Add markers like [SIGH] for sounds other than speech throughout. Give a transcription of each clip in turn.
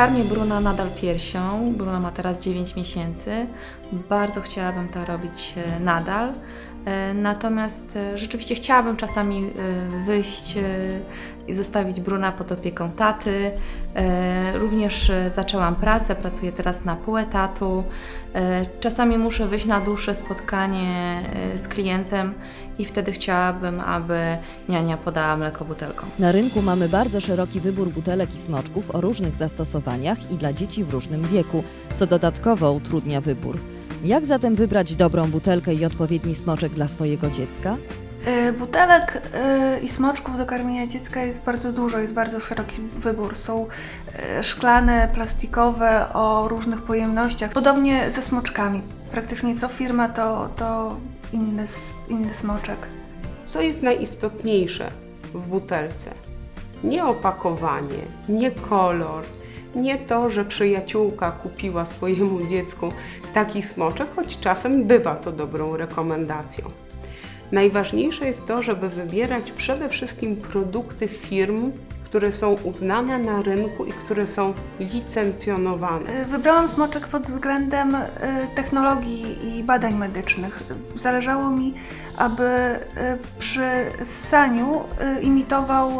Karmię Bruna nadal piersią. Bruna ma teraz 9 miesięcy. Bardzo chciałabym to robić e, nadal. E, Natomiast e, rzeczywiście chciałabym czasami wyjść i zostawić Bruna pod opieką taty. E, Również e, zaczęłam pracę, pracuję teraz na pół etatu. E, Czasami muszę wyjść na dłuższe spotkanie z klientem i wtedy chciałabym, aby niania podała mleko butelką. Na rynku mamy bardzo szeroki wybór butelek i smoczków o różnych zastosowaniach i dla dzieci w różnym wieku, co dodatkowo utrudnia wybór. Jak zatem wybrać dobrą butelkę i odpowiedni smoczek dla swojego dziecka? Y, Butelek y, i smoczków do karmienia dziecka jest bardzo dużo, jest bardzo szeroki wybór. Są y, szklane, plastikowe, o różnych pojemnościach. Podobnie ze smoczkami. Praktycznie co firma to, to inny, inny smoczek. Co jest najistotniejsze w butelce? Nie opakowanie, nie kolor, nie to, że przyjaciółka kupiła swojemu dziecku taki smoczek, choć czasem bywa to dobrą rekomendacją. Najważniejsze jest to, żeby wybierać przede wszystkim produkty firm, które są uznane na rynku i które są licencjonowane. Y, Wybrałam smoczek pod względem y, technologii i badań medycznych. Zależało mi, aby y, przy ssaniu imitował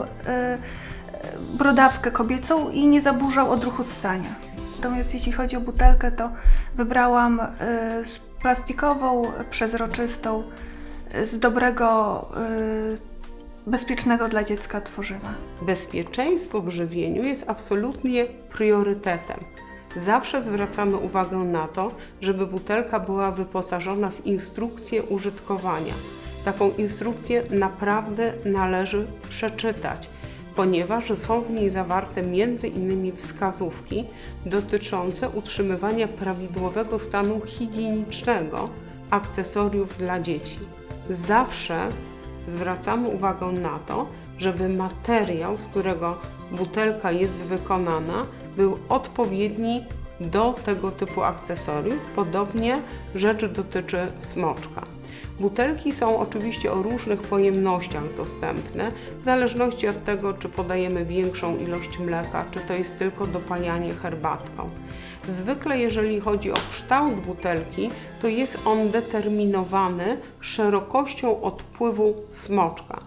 brodawkę kobiecą i nie zaburzał odruchu ssania. Natomiast jeśli chodzi o butelkę, to wybrałam z plastikową, przezroczystą, z dobrego, y, bezpiecznego dla dziecka tworzywa. Bezpieczeństwo w żywieniu jest absolutnie priorytetem. Zawsze zwracamy uwagę na to, żeby butelka była wyposażona w instrukcję użytkowania. Taką instrukcję naprawdę należy przeczytać, ponieważ są w niej zawarte m.in. wskazówki dotyczące utrzymywania prawidłowego stanu higienicznego akcesoriów dla dzieci. Zawsze zwracamy uwagę na to, żeby materiał, z którego butelka jest wykonana, był odpowiedni do tego typu akcesoriów. Podobnie rzecz dotyczy smoczka. Butelki są oczywiście o różnych pojemnościach dostępne, w zależności od tego, czy podajemy większą ilość mleka, czy to jest tylko dopajanie herbatką. Zwykle, jeżeli chodzi o kształt butelki, to jest on determinowany szerokością odpływu smoczka.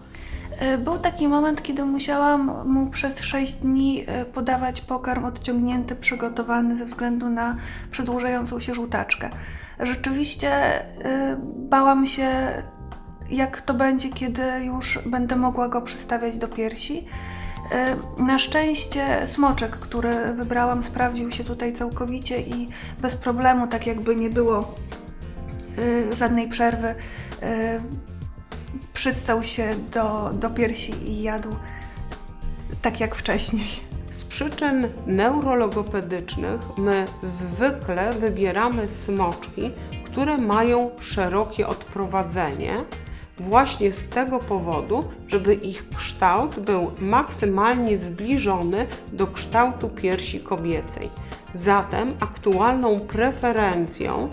E, Był taki moment, kiedy musiałam mu przez 6 dni e, podawać pokarm odciągnięty, przygotowany ze względu na przedłużającą się żółtaczkę. Rzeczywiście e, bałam się, jak to będzie, kiedy już będę mogła go przystawiać do piersi. E, Na szczęście smoczek, który wybrałam, sprawdził się tutaj całkowicie i bez problemu, tak jakby nie było e, żadnej przerwy. e, przystał się do, do piersi i jadł tak jak wcześniej. Z przyczyn neurologopedycznych my zwykle wybieramy smoczki, które mają szerokie odprowadzenie, właśnie z tego powodu, żeby ich kształt był maksymalnie zbliżony do kształtu piersi kobiecej. Zatem aktualną preferencją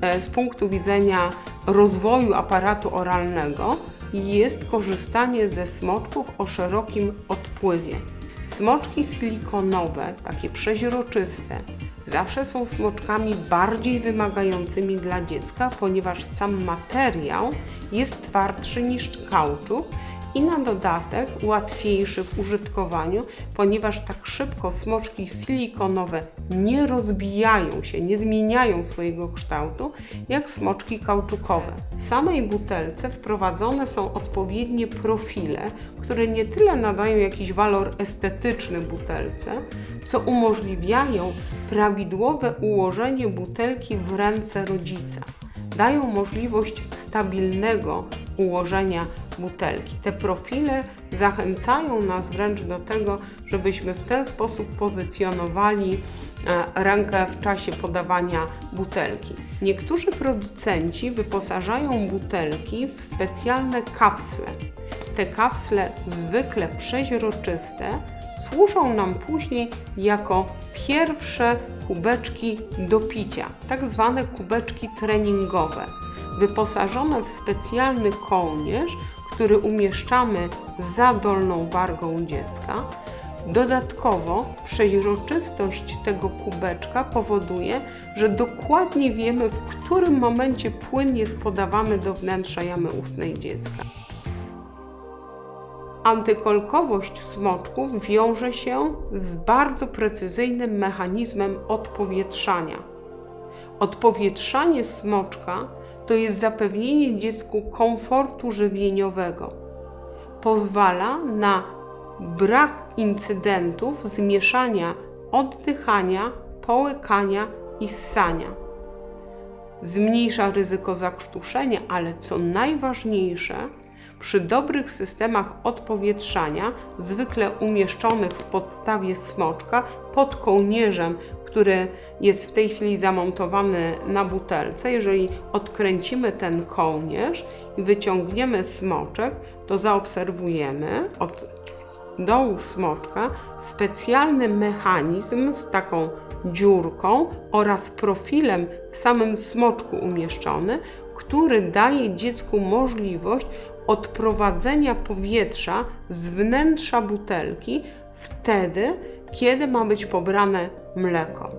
e, z punktu widzenia rozwoju aparatu oralnego jest korzystanie ze smoczków o szerokim odpływie. Smoczki silikonowe, takie przeźroczyste, zawsze są smoczkami bardziej wymagającymi dla dziecka, ponieważ sam materiał jest twardszy niż kauczuk i na dodatek łatwiejszy w użytkowaniu, ponieważ tak szybko smoczki silikonowe nie rozbijają się, nie zmieniają swojego kształtu jak smoczki kauczukowe. W samej butelce wprowadzone są odpowiednie profile, które nie tyle nadają jakiś walor estetyczny butelce, co umożliwiają prawidłowe ułożenie butelki w ręce rodzica dają możliwość stabilnego ułożenia butelki. Te profile zachęcają nas wręcz do tego, żebyśmy w ten sposób pozycjonowali e, rękę w czasie podawania butelki. Niektórzy producenci wyposażają butelki w specjalne kapsle. Te kapsle, zwykle przeźroczyste, służą nam później jako pierwsze kubeczki do picia, tak zwane kubeczki treningowe, wyposażone w specjalny kołnierz, który umieszczamy za dolną wargą dziecka. Dodatkowo przeźroczystość tego kubeczka powoduje, że dokładnie wiemy, w którym momencie płyn jest podawany do wnętrza jamy ustnej dziecka. Antykolkowość smoczków wiąże się z bardzo precyzyjnym mechanizmem odpowietrzania. Odpowietrzanie smoczka to jest zapewnienie dziecku komfortu żywieniowego. Pozwala na brak incydentów zmieszania oddychania, połykania i ssania. Zmniejsza ryzyko zakrztuszenia, ale co najważniejsze, przy dobrych systemach odpowietrzania, zwykle umieszczonych w podstawie smoczka pod kołnierzem, który jest w tej chwili zamontowany na butelce, jeżeli odkręcimy ten kołnierz i wyciągniemy smoczek, to zaobserwujemy od dołu smoczka specjalny mechanizm z taką dziurką oraz profilem w samym smoczku umieszczony, który daje dziecku możliwość odprowadzenia powietrza z wnętrza butelki wtedy, kiedy ma być pobrane mleko.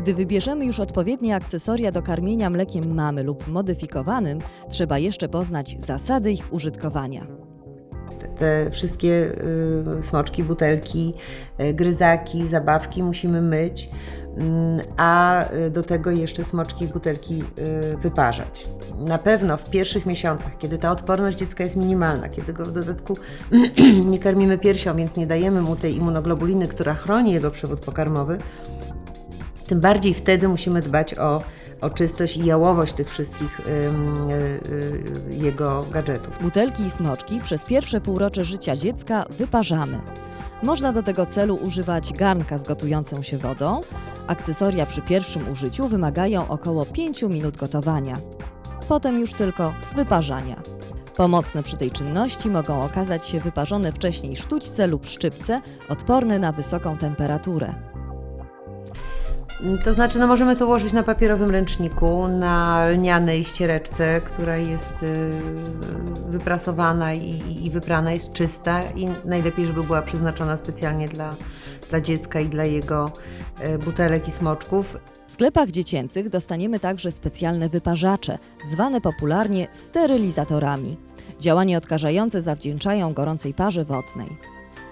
Gdy wybierzemy już odpowiednie akcesoria do karmienia mlekiem mamy lub modyfikowanym, trzeba jeszcze poznać zasady ich użytkowania. te wszystkie y, smoczki, butelki, y, gryzaki, zabawki musimy myć, a y, do tego jeszcze smoczki i butelki y, wyparzać. Na pewno w pierwszych miesiącach, kiedy ta odporność dziecka jest minimalna, kiedy go w dodatku [CLEARS THROAT] nie karmimy piersią, więc nie dajemy mu tej immunoglobuliny, która chroni jego przewód pokarmowy, tym bardziej wtedy musimy dbać o, o czystość i jałowość tych wszystkich ym, y, y, jego gadżetów. Butelki i smoczki przez pierwsze półrocze życia dziecka wyparzamy. Można do tego celu używać garnka z gotującą się wodą. Akcesoria przy pierwszym użyciu wymagają około 5 minut gotowania. Potem już tylko wyparzania. Pomocne przy tej czynności mogą okazać się wyparzone wcześniej sztućce lub szczypce odporne na wysoką temperaturę. To znaczy, no możemy to ułożyć na papierowym ręczniku, na lnianej ściereczce, która jest y, wyprasowana i, i- wyprana, jest czysta i najlepiej, żeby była przeznaczona specjalnie dla, dla dziecka i dla jego y, butelek i smoczków. W sklepach dziecięcych dostaniemy także specjalne wyparzacze, zwane popularnie sterylizatorami. Działanie odkażające zawdzięczają gorącej parze wodnej.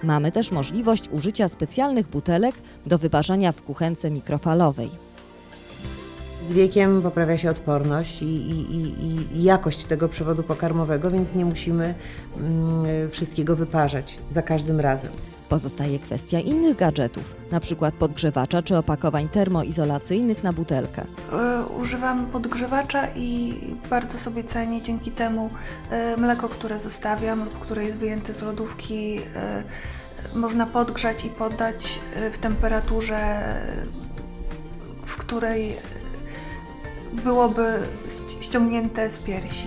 Mamy też możliwość użycia specjalnych butelek do wyparzania w kuchence mikrofalowej. Z wiekiem poprawia się odporność i, i, i, i- jakość tego przewodu pokarmowego, więc nie musimy mm, wszystkiego wyparzać za każdym razem. Pozostaje kwestia innych gadżetów, np. podgrzewacza czy opakowań termoizolacyjnych na butelkę. Y, Używam podgrzewacza i bardzo sobie cenię dzięki temu y, mleko, które zostawiam lub które jest wyjęte z lodówki. y, Można podgrzać i podać y, w temperaturze, w której byłoby ści- ściągnięte z piersi.